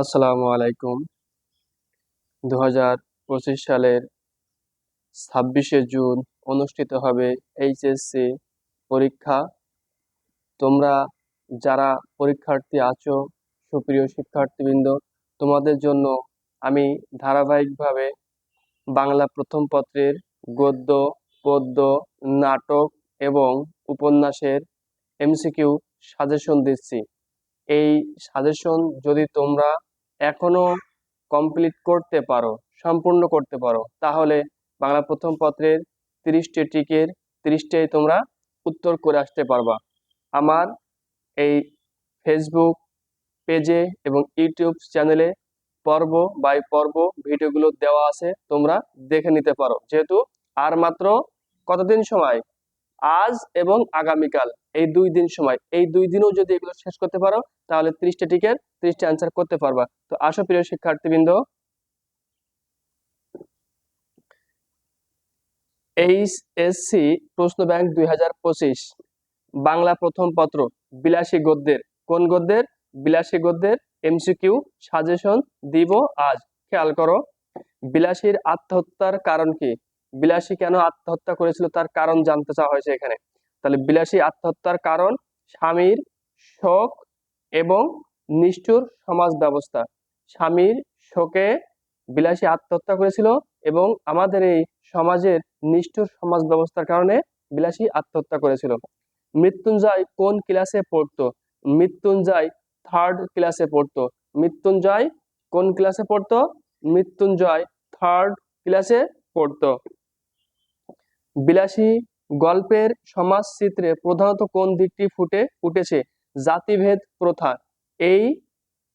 আসসালামু আলাইকুম। দু হাজার পঁচিশ সালের ছাব্বিশে জুন অনুষ্ঠিত হবে এইচএসসি পরীক্ষা। তোমরা যারা পরীক্ষার্থী আছো, সুপ্রিয় শিক্ষার্থীবৃন্দ, তোমাদের জন্য আমি ধারাবাহিকভাবে বাংলা প্রথম পত্রের গদ্য, পদ্য, নাটক এবং উপন্যাসের এমসিকিউ সাজেশন দিচ্ছি। এই সাজেশন যদি তোমরা এখনও কমপ্লিট করতে পারো, সম্পূর্ণ করতে পারো, তাহলে বাংলা প্রথম পত্রের তিরিশটি টিকের তিরিশটাই তোমরা উত্তর করে আসতে পারবা। আমার এই ফেসবুক পেজে এবং ইউটিউব চ্যানেলে পর্ব বাই পর্ব ভিডিওগুলো দেওয়া আছে, তোমরা দেখে নিতে পারো। যেহেতু আর মাত্র কতদিন সময়? আজ এবং আগামীকাল, এই দুই দিন সময়। এই দুই দিনও যদি এগুলো শেষ করতে পারো, তাহলে ত্রিশটা টিকের ত্রিশটা অ্যান্সার করতে পারবা। তো আসো প্রিয় শিক্ষার্থীবৃন্দ। এইচএসসি প্রশ্ন ব্যাংক দুই হাজার পঁচিশ। বাংলা প্রথম পত্র, বিলাসী গদ্যের। কোন গদ্যের? বিলাসী গদ্যের এমসিকিউ সাজেশন দিব আজ। খেয়াল করো। বিলাসীর আত্মহত্যার কারণ কি? বিলাসী কেন আত্মহত্যা করেছিল তার কারণ জানতে চাওয়া হয়েছে এখানে। তাহলে বিলাসী আত্মহত্যার কারণ স্বামীর শোক এবং নিষ্ঠুর সমাজ ব্যবস্থা। স্বামীর শোকে বিলাসী আত্মহত্যা করেছিল এবং আমাদের এই সমাজের নিষ্ঠুর সমাজ ব্যবস্থার কারণে বিলাসী আত্মহত্যা করেছিল। মৃত্যুঞ্জয় কোন ক্লাসে পড়তো? মৃত্যুঞ্জয় থার্ড ক্লাসে পড়তো। মৃত্যুঞ্জয় কোন ক্লাসে পড়তো? মৃত্যুঞ্জয় থার্ড ক্লাসে পড়তো। বিলাসী গল্পের সমাজ চিত্রে প্রধানত কোন দিকটি ফুটে উঠেছে? জাতিভেদ প্রথা। এই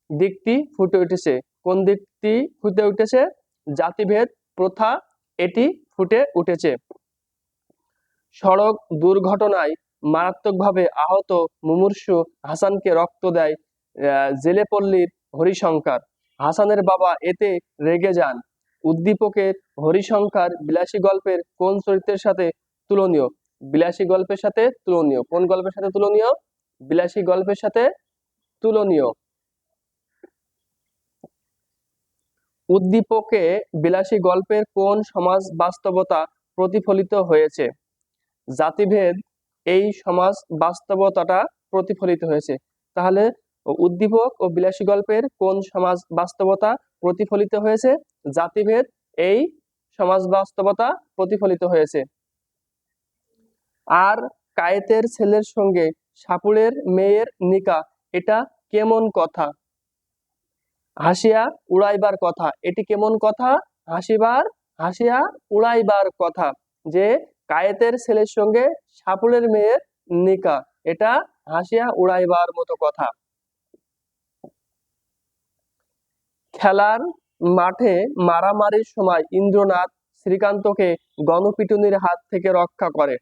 দিকটি ফুটে উঠেছে। কোন দিকটি ফুটে উঠেছে? জাতিভেদ প্রথা, এটি ফুটে উঠেছে। সড়ক দুর্ঘটনায় মারাত্মকভাবে আহত মুমূর্ষু হাসানকে রক্ত দেয় জেলেপল্লীর হরিশঙ্কর। হাসানের বাবা এতে রেগে যান। উদ্দীপকের হরিশঙ্কর বিলাসী গল্পের কোন চরিত্রের সাথে তুলনীয়? বিলাসী গল্পের সাথে তুলনীয়। কোন গল্পের সাথে তুলনীয়? বিলাসী গল্পের সাথে তুলনীয়। উদ্দীপকে বিলাসী গল্পের কোন সমাজ বাস্তবতা প্রতিফলিত হয়েছে? জাতিভেদ এই সমাজ বাস্তবতাটা প্রতিফলিত হয়েছে। তাহলে উদ্দীপক ও বিলাসী গল্পের কোন সমাজ বাস্তবতা প্রতিফলিত হয়েছে। জাতিভেদ এই সমাজ বাস্তবতা প্রতিফলিত হয়েছে। আর কায়েতের ছেলের সঙ্গে সাপুড়ের মেয়ের নিকা, এটা কেমন কথা? হাসিয়া উড়াইবার কথা, এটি কেমন কথা? হাসিবার, হাসিয়া উড়াইবার কথা যে কায়েতের ছেলের সঙ্গে সাপুড়ের মেয়ের নিকা, এটা হাসিয়া উড়াইবার মতো কথা। খেলার মাঠে মারামারির সময় ইন্দ্রনাথ শ্রীকান্তকে গণপিটুনির হাত থেকে রক্ষা করে।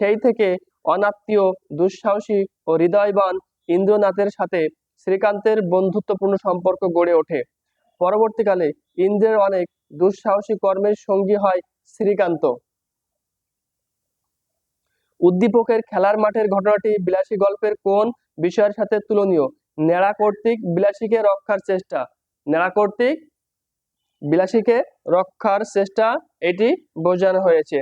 সেই থেকে অনাত্মীয়, দুঃসাহসী ও হৃদয়বান ইন্দ্রনাথের সাথে শ্রীকান্তের বন্ধুত্বপূর্ণ সম্পর্ক গড়ে ওঠে। পরবর্তীকালে ইন্দ্রের অনেক দুঃসাহসী কর্মের সঙ্গী হয় শ্রীকান্ত। উদ্দীপকের খেলার মাঠের ঘটনাটি বিলাসী গল্পের কোন বিষয়ের সাথে তুলনীয়? নেড়া কর্তৃক বিলাসীকে রক্ষার চেষ্টা। নেড়া কর্তৃক বিলাসীকে রক্ষার চেষ্টা এটি বোঝানো হয়েছে।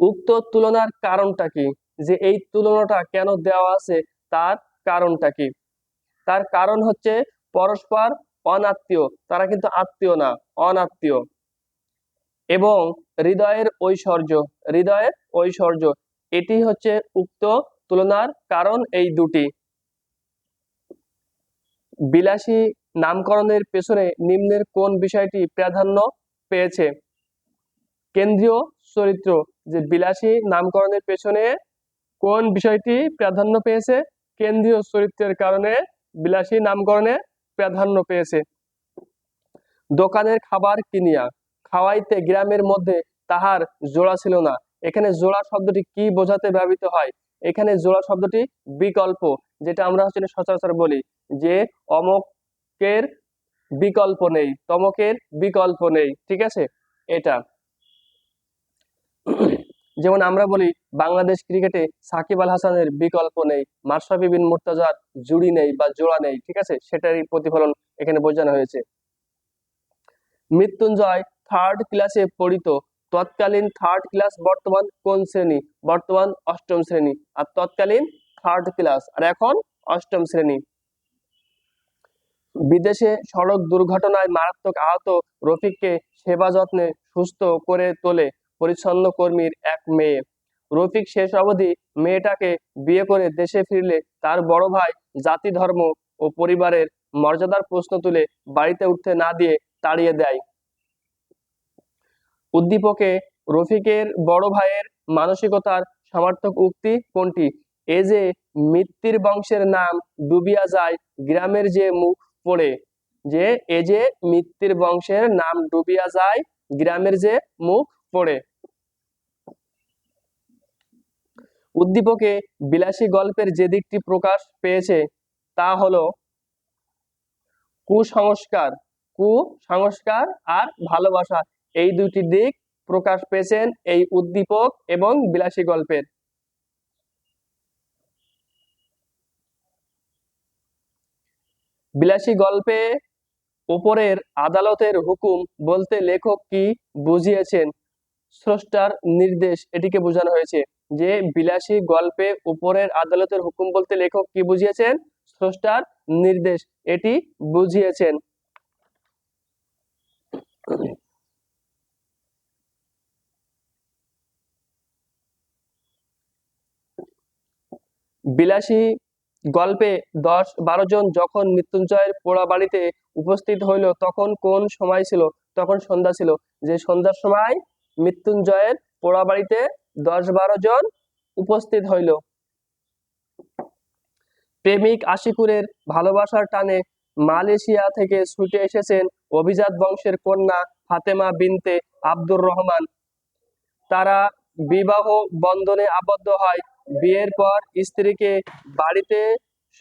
উক্ত তুলনার কারণটা কি? যে এই তুলনাটা কেন দেওয়া আছে, তার কারণটা কি? তার কারণ হচ্ছে পরস্পর অনাত্মীয়, তারা কিন্তু আত্মীয় না, অনাত্মীয়। এবং হৃদয়ের ঐশ্বর্য হৃদয়ের ঐশ্বর্য, এটি হচ্ছে উক্ত তুলনার কারণ এই দুটি। বিলাসী নামকরণের পেছনে নিম্নের কোন বিষয়টি প্রাধান্য পেয়েছে? কেন্দ্রীয় চরিত্র, যে বিলাসী নামকরণের পেছনে কোন বিষয়টি প্রাধান্য পেয়েছে? কেন্দ্রীয় চরিত্রের কারণে বিলাসী নামকরণে প্রাধান্য পেয়েছে। দোকানের খাবার কিনিয়া, খাওয়াইতে গ্রামের মধ্যে তাহার জোড়া ছিল না। এখানে জোড়া শব্দটি কি বোঝাতে ব্যবহৃত হয়? এখানে জোড়া শব্দটি বিকল্প, যেটা আমরা হচ্ছে সচরাচর বলি। যে অমকের বিকল্প নেই, তমকের বিকল্প নেই, ঠিক আছে? এটা। যেমন আমরা বলি, বাংলাদেশ ক্রিকেটে সাকিব আল হাসানের বিকল্প নেই, মাশরাফি বিন মুর্তজার জুড়ি নেই বা জোড়া নেই, ঠিক আছে? সেটারই প্রতিফলন এখানে বোঝানো হয়েছে। মৃত্যুঞ্জয় থার্ড ক্লাসে পড়িত, তৎকালীন থার্ড ক্লাস বর্তমান কোন শ্রেণি? বর্তমান অষ্টম শ্রেণি। আর তৎকালীন থার্ড ক্লাস আর এখন অষ্টম শ্রেণি। বিদেশে সড়ক দুর্ঘটনায় মারাত্মক আহত রফিককে সেবা যত্নে সুস্থ করে তোলে পরিচ্ছন্ন কর্মীর এক মেয়ে। রফিক শেষ অবধি মেয়েটাকে বিয়ে করে দেশে ফিরলে তার বড় ভাই জাতি, ধর্ম ও পরিবারের মর্যাদার প্রশ্ন তুলে বাড়িতে উঠতে না দিয়ে তাড়িয়ে দেয়। উদ্দীপকে রফিকের বড় ভাইয়ের মানসিকতার সমার্থক উক্তি কোনটি? এ যে মৃত্যুর বংশের নাম ডুবিয়া যায়, গ্রামের যে মুখ পড়ে যে, এ যে মৃত্যুর বংশের নাম ডুবিয়া যায়, গ্রামের যে মুখ পড়ে। উদ্দীপকে বিলাসী গল্পের যে দিকটি প্রকাশ পেয়েছে, তা হলো কুসংস্কার কুসংস্কার আর ভালোবাসা। এই দুটি দিক প্রকাশ পেয়েছেন এই উদ্দীপক এবং বিলাসী গল্পের। বিলাসী গল্পে উপরের আদালতের হুকুম বলতে লেখক কি বুঝিয়েছেন? স্রষ্টার নির্দেশ, এটিকে বোঝানো হয়েছে যে বিলাসী গল্পে উপরের আদালতের হুকুম বলতে লেখক কি বুঝিয়েছেন? স্রষ্টার নির্দেশ, এটি বুঝিয়েছেন। বিলাসী গল্পে দশ বারো জন যখন মৃত্যুঞ্জয়ের পোড়া বাড়িতে উপস্থিত হইল, তখন কোন সময় ছিল? তখন সন্ধ্যা ছিল। যে সন্ধ্যার সময় মৃত্যুঞ্জয়ের পোড়া বাড়িতে দশ বারো জন উপস্থিত হইল। প্রেমিক আশিকুরের ভালোবাসার টানে মালয়েশিয়া থেকে ছুটে এসেছেন অভিজাত বংশের কন্যা ফাতেমা বিনতে আব্দুর রহমান। তারা বিবাহ বন্ধনে আবদ্ধ হয়। বিয়ের পর স্ত্রীকে বাড়িতে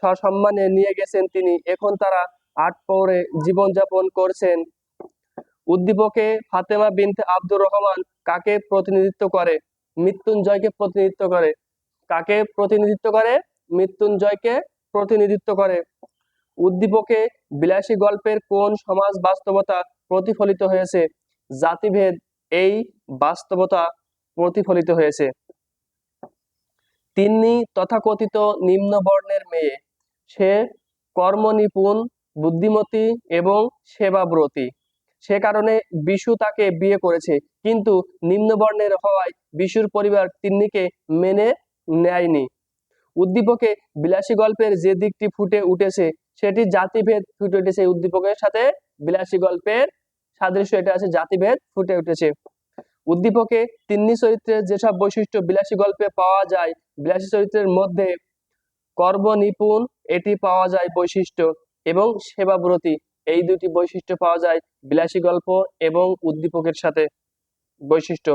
সসম্মানে নিয়ে গেছেন তিনি। এখন তারা আট পৌরে জীবনযাপন করছেন। উদ্দীপকে ফাতেমা বিনতে আব্দুর রহমান কাকে প্রতিনিধিত্ব করে? মৃত্যুঞ্জয়কে প্রতিনিধিত্ব করে। কাকে প্রতিনিধিত্ব করে? মৃত্যুঞ্জয়কে প্রতিনিধিত্ব করে। উদ্দীপকে বিলাসী গল্পের কোন সমাজ বাস্তবতা প্রতিফলিত হয়েছে? জাতিভেদ এই বাস্তবতা প্রতিফলিত হয়েছে। তিনি তথাকথিত নিম্ন বর্ণের মেয়ে। সে কর্মনিপুণ, বুদ্ধিমতী এবং সেবাব্রতী। সে কারণে বিশু তাকে বিয়ে করেছে। কিন্তু নিম্ন বর্ণের হওয়ায় বিশুর পরিবার তিন্নিকে মেনে নেয়নি। উদ্দীপকে বিলাসী গল্পের যে দিকটি ফুটে উঠেছে, সেটি জাতিভেদ ফুটে উঠেছে। উদ্দীপকের সাথে বিলাসী গল্পের সাদৃশ্য এটা আছে, জাতিভেদ ফুটে উঠেছে। উদ্দীপকে তিন্নি চরিত্রের যেসব বৈশিষ্ট্য বিলাসী গল্পে পাওয়া যায়, বিলাসী চরিত্রের মধ্যে কর্ম নিপুণ এটি পাওয়া যায় বৈশিষ্ট্য এবং সেবাব্রতী। এই দুটি বৈশিষ্ট্য পাওয়া যায় বিলাসী গল্প এবং উদ্দীপকের সাথে বৈশিষ্ট্য।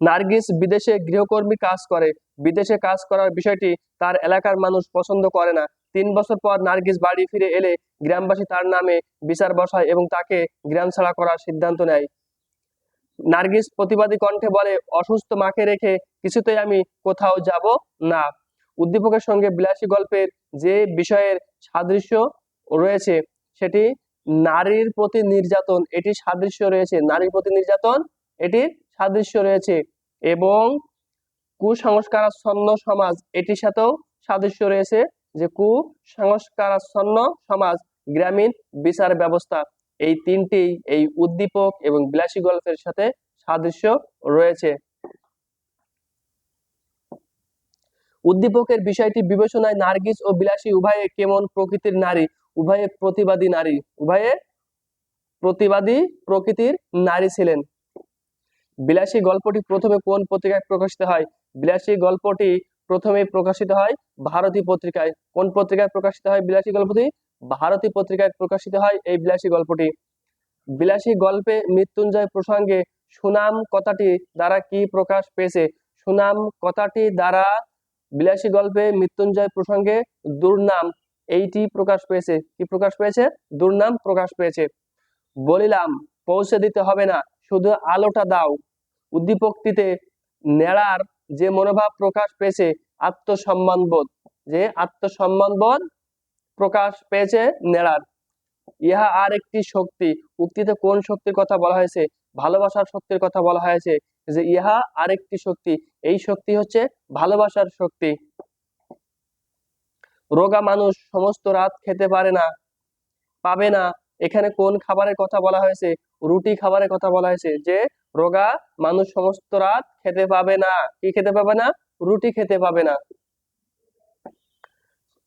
নার্গিস বিদেশে গৃহকর্মী কাজ করে। বিদেশে কাজ করার বিষয়টি তার এলাকার মানুষ পছন্দ করে না। তিন বছর পর নার্গিস বাড়ি ফিরে এলে গ্রামবাসী তার নামে বিচার বসায় এবং তাকে গ্রাম ছাড়া করার সিদ্ধান্ত নেয়। নার্গিস প্রতিবাদী কণ্ঠে বলে, অসুস্থ মাকে রেখে কিছুতেই আমি কোথাও যাব না। উদ্দীপকের সঙ্গে বিলাসী গল্পের যে বিষয়ের সাদৃশ্য রয়েছে, সেটি নারীর প্রতি নির্যাতন এটি সাদৃশ্য রয়েছে। নারীর প্রতি নির্যাতন, এটির সাদৃশ্য রয়েছে। এবং কুসংস্কারাচ্ছন্ন সমাজ, এটির সাথেও সাদৃশ্য রয়েছে যে কুসংস্কারাচ্ছন্ন সমাজ, গ্রামীণ বিচার ব্যবস্থা। এই তিনটি এই উদ্দীপক এবং বিলাসী গল্পের সাথে সাদৃশ্য রয়েছে। উদ্দীপকের বিষয়টি বিবেচনায় নার্গিস ও বিলাসী উভয়ে কেমন প্রকৃতির নারী? উভয়ে প্রতিবাদী নারী। উভয়ে প্রতিবাদী প্রকৃতির নারী ছিলেন। বিলাসী গল্পটি প্রথমে কোন পত্রিকায় প্রকাশিত হয়? বিলাসী গল্পটি প্রথমে প্রকাশিত হয় ভারতী পত্রিকায়। কোন পত্রিকায় প্রকাশিত হয় বিলাসী গল্পটি? ভারতী পত্রিকায় প্রকাশিত হয় এই বিলাসী গল্পটি। বিলাসী গল্পে মৃত্যুঞ্জয় প্রসঙ্গে সুনাম কথাটি দ্বারা কি প্রকাশ পেয়েছে? সুনাম কথাটি দ্বারা বিলাসী গল্পে মৃত্যুঞ্জয় প্রসঙ্গে দুর্নাম এইটি প্রকাশ পেয়েছে। কি প্রকাশ পেয়েছে? দুর্নাম প্রকাশ পেয়েছে। বলিলাম, পৌঁছে দিতে হবে না, শুধু আলোটা দাও। উদ্দীপকটিতে নেড়ার যে মনোভাব প্রকাশ পেয়েছে আত্মসম্মানবোধ, যে আত্মসম্মানবোধ প্রকাশ পেয়েছে নেড়ার। ইহা আর একটি শক্তি। উক্তিতে কোন শক্তির কথা বলা হয়েছে? ভালোবাসার শক্তির কথা বলা হয়েছে যে ইহা আরেকটি শক্তি। এই শক্তি হচ্ছে ভালোবাসার শক্তি। রোগা মানুষ সমস্ত রাত খেতে পারে না, পাবে না। এখানে কোন খাবারের কথা বলা হয়েছে? রুটি খাবারের কথা বলা হয়েছে যে রোগা, মানুষ সমস্ত রাত খেতে পাবে না। কি খেতে পাবে না? রুটি খেতে পাবে না।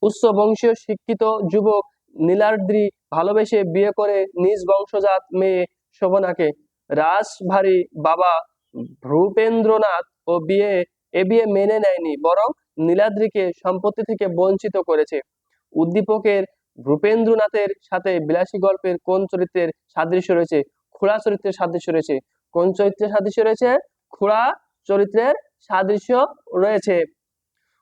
উচ্চ বংশীয় শিক্ষিত যুবক নীলাদ্রি ভালোবেসে বিয়ে করে নিজ বংশজাত মেয়ে শোভনাকে। রাসভারী বাবা ভূপেন্দ্রনাথ ও বিয়ে, এ বিয়ে মেনে নেয়নি, বরং নীলাদ্রিকে সম্পত্তি থেকে বঞ্চিত করেছে। উদ্দীপকের ভূপেন্দ্রনাথের সাথে বিলাসী গল্পের কোন চরিত্রের সাদৃশ্য রয়েছে? খোলা চরিত্রের সাদৃশ্য রয়েছে। কোন চরিত্রের সাদৃশ্য রয়েছে? খুড়া চরিত্রের সাদৃশ্য রয়েছে।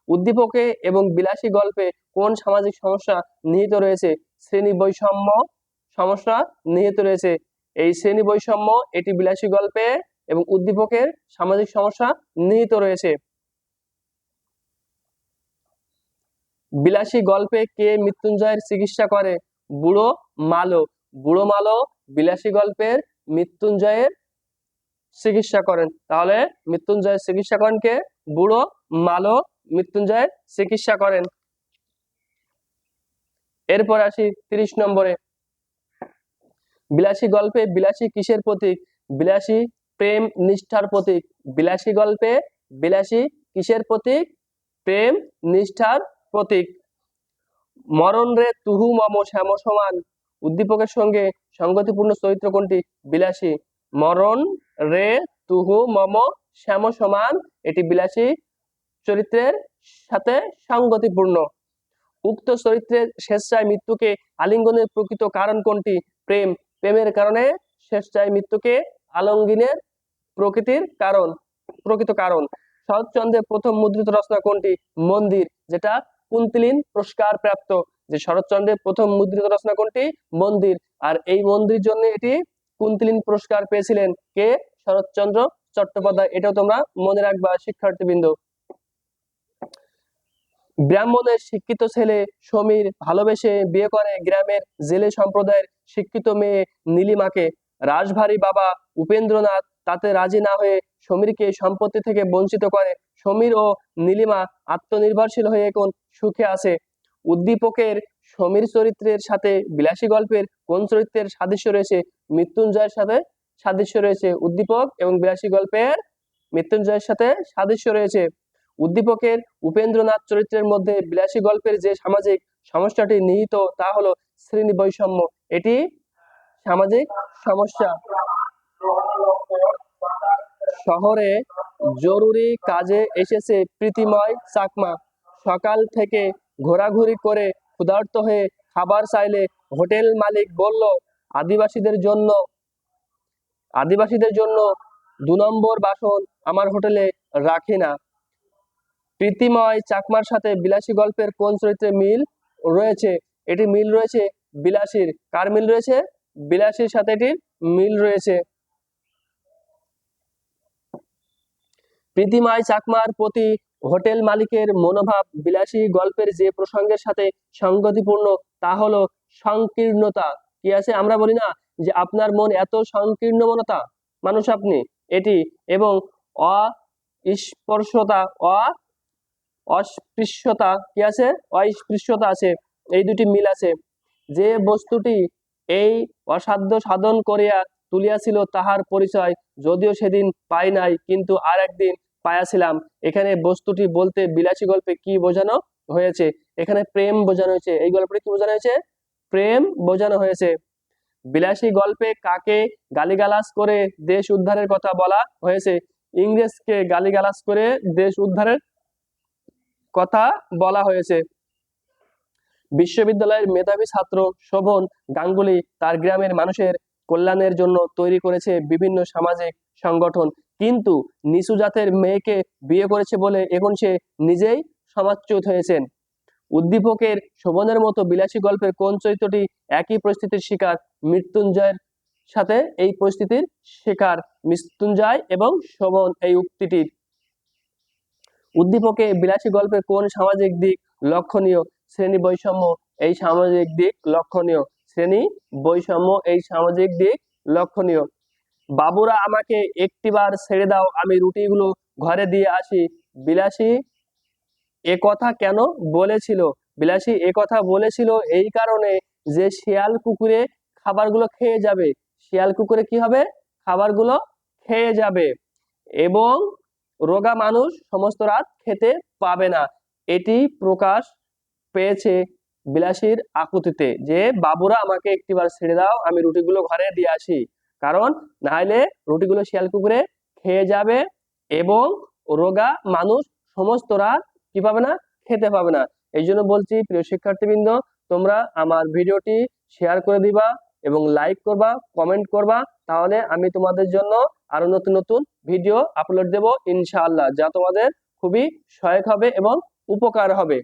উদ্দীপকে এবং বিলাসী গল্পে কোন সামাজিক সমস্যা নিহিত রয়েছে? শ্রেণি বৈষম্য সমস্যা নিহিত রয়েছে। এই শ্রেণি বৈষম্য, এটি বিলাসী গল্পে এবং উদ্দীপকের সামাজিক সমস্যা নিহিত রয়েছে। বিলাসী গল্পে কে মৃত্যুঞ্জয়ের চিকিৎসা করে? বুড়ো মালো। বুড়ো মালো বিলাসী গল্পের মৃত্যুঞ্জয়ের চিকিৎসা করেন। তাহলে মৃত্যুঞ্জয়ের চিকিৎসা করেন কে? বুড়ো, মালো মৃত্যুঞ্জয়ের চিকিৎসা করেন। এরপর আসি তিরিশ নম্বরে। বিলাসী গল্পে বিলাসী কিসের প্রতীক? বিলাসী প্রেম নিষ্ঠার প্রতীক। বিলাসী গল্পে বিলাসী কিসের প্রতীক? প্রেম নিষ্ঠার প্রতীক। মরণ রে তুহু মম শ্যাম সমান উদ্দীপকের সঙ্গে সংগতিপূর্ণ চরিত্র কোনটি? বিলাসী। মরণ, রে, তুহু, মম, শ্যাম, সমান, এটি বিলাসী চরিত্রের সাথে সঙ্গতিপূর্ণ। উক্ত চরিত্রের স্বেচ্ছায় মৃত্যুকে আলিঙ্গনের প্রকৃত কারণ কোনটি? প্রেম। প্রেমের কারণে স্বেচ্ছায় মৃত্যুকে আলঙ্গিনের প্রকৃতির কারণ, প্রকৃত কারণ। শরৎচন্দ্রের প্রথম মুদ্রিত রচনা কোনটি? মন্দির, যেটা কুন্তিলিন পুরস্কার প্রাপ্ত। যে শরৎচন্দ্রের প্রথম মুদ্রিত রচনা কোনটি? মন্দির। আর এই মন্দির জন্য এটি কুন্তিলিন পুরস্কার পেয়েছিলেন কে? শরৎচন্দ্র চট্টোপাধ্যায়। এটাও তোমরা মনে রাখবা, শিক্ষার্থীবৃন্দ। ব্রাহ্মণের শিক্ষিত ছেলে সমীর ভালোবেসে বিয়ে করে গ্রামের জেলে সম্প্রদায়ের শিক্ষিত মেয়ে নীলিমাকে। রাজভারী বাবা উপেন্দ্রনাথ তাতে রাজি না হয়ে সমীরকে সম্পত্তি থেকে বঞ্চিত করে। সমীর ও নীলিমা আত্মনির্ভরশীল হয়ে এখন সুখে আছে। উদ্দীপকের সমীর চরিত্রের সাথে বিলাসী গল্পের কোন চরিত্রের সাদৃশ্য রয়েছে? মৃত্যুঞ্জয়ের সাথে সাদৃশ্য রয়েছে উদ্দীপক এবং বিলাসী গল্পের মৃত্যুঞ্জয়ের সাথে সাদৃশ্য রয়েছে উদ্দীপকের উপেন্দ্রনাথ চরিত্রের মধ্যে বিলাসী গল্পের যে সামাজিক সমস্যাটি নিহিত তা হলো শ্রেণি বৈষম্য। এটি সামাজিক সমস্যা। শহরে জরুরি কাজে এসেছে প্রীতিময় চাকমা। সকাল থেকে ঘোরাঘুরি করে ক্ষুধার্ত হয়ে খাবার চাইলে হোটেল মালিক বলল, আদিবাসীদের জন্য আদিবাসীদের জন্য দু নম্বর বাসন আমার হোটেলে রাখি না। প্রীতিময় চাকমার সাথে বিলাসী গল্পের কোন চরিত্রে মিল রয়েছে? এটি মিল রয়েছে বিলাসীর। কার মিল রয়েছে? বিলাসীর সাথে এটির মিল রয়েছে। প্রীতিময় চাকমার প্রতি হোটেল মালিকের মনোভাব, বিলাসী গল্পের যে প্রসঙ্গের সাথে সঙ্গতিপূর্ণ, তা হলো সংকীর্ণতা। কি আছে? আমরা বলি না যে আপনার মন এত সংকীর্ণ মনতা মানুষ আপনি, এটি এবং অস্পর্শতা, অ অস্পৃশ্যতা, কি আছে? অস্পৃশ্যতা আছে, এই দুটি মিল আছে। যে বস্তুটি এই অসাধ্য সাধন করিয়া তুলিয়াছিল, তাহার পরিচয় যদিও সেদিন পাই নাই, কিন্তু আর একদিন পায়াছিলাম এখানে বস্তুটি বলতে বিলাসী গল্পে কি বোঝানো হয়েছে? এখানে প্রেম বোঝানো হয়েছে। এই গল্পে কি বোঝানো হয়েছে? প্রেম বোঝানো হয়েছে। বিলাসী গল্পে কাকে গালিগালাজ করে দেশ উদ্ধারের কথা বলা হয়েছে? ইংরেজকে গালিগালাজ করে দেশ উদ্ধারের কথা বলা হয়েছে। বিশ্ববিদ্যালয়ের মেধাবী ছাত্র শোভন গাঙ্গুলি তার গ্রামের মানুষের কল্যাণের জন্য তৈরি করেছে বিভিন্ন সামাজিক সংগঠন। কিন্তু নিচু জাতের মেয়েকে বিয়ে করেছে বলে এখন সে নিজেই সমাজচ্যুত হয়েছেন। উদ্দীপকের শোভনের মতো বিলাসী গল্পের কোন চরিত্রটি একই পরিস্থিতির শিকার মৃত্যুঞ্জয়ের সাথে এই পরিস্থিতির শিকার মৃত্যুঞ্জয় এবং শোভন এই উক্তিটির? উদ্দীপকে বিলাসী গল্পের কোন সামাজিক দিক লক্ষণীয়? শ্রেণি বৈষম্য এই সামাজিক দিক লক্ষণীয়। শ্রেণি বৈষম্য এই সামাজিক দিক লক্ষণীয়। বাবুরা আমাকে একটিবার ছেড়ে দাও, আমি রুটিগুলো ঘরে দিয়ে আসি। বিলাসী, এ কথা কেন বলেছিল? বিলাসী, এ কথা বলেছিল এই কারণে যে শিয়াল কুকুরে খাবারগুলো খেয়ে যাবে। শিয়াল কুকুরে কি হবে? খাবারগুলো খেয়ে যাবে এবং রোগা মানুষ সমস্ত রাত খেতে পাবে না। এটি প্রকাশ পেয়েছে বিলাসীর আকুতিতে যে, বাবুরা, আমাকে একটিবার ছেড়ে দাও, আমি রুটিগুলো ঘরে দিয়ে আসি। কারণ নাহলে রুটিগুলো শিয়াল কুকুরে খেয়ে যাবে এবং রোগা মানুষ সমস্ত রাত কি পাবে না? খেতে পাবে না। এই জন্য বলছি, প্রিয় শিক্ষার্থীবৃন্দ, তোমরা আমার ভিডিওটি শেয়ার করে দিবা এবং লাইক করবা, কমেন্ট করবা। তাহলে আমি তোমাদের জন্য আরও নতুন নতুন ভিডিও আপলোড দেব, ইনশাআল্লাহ, যা তোমাদের খুবই সহায়ক হবে এবং উপকার হবে।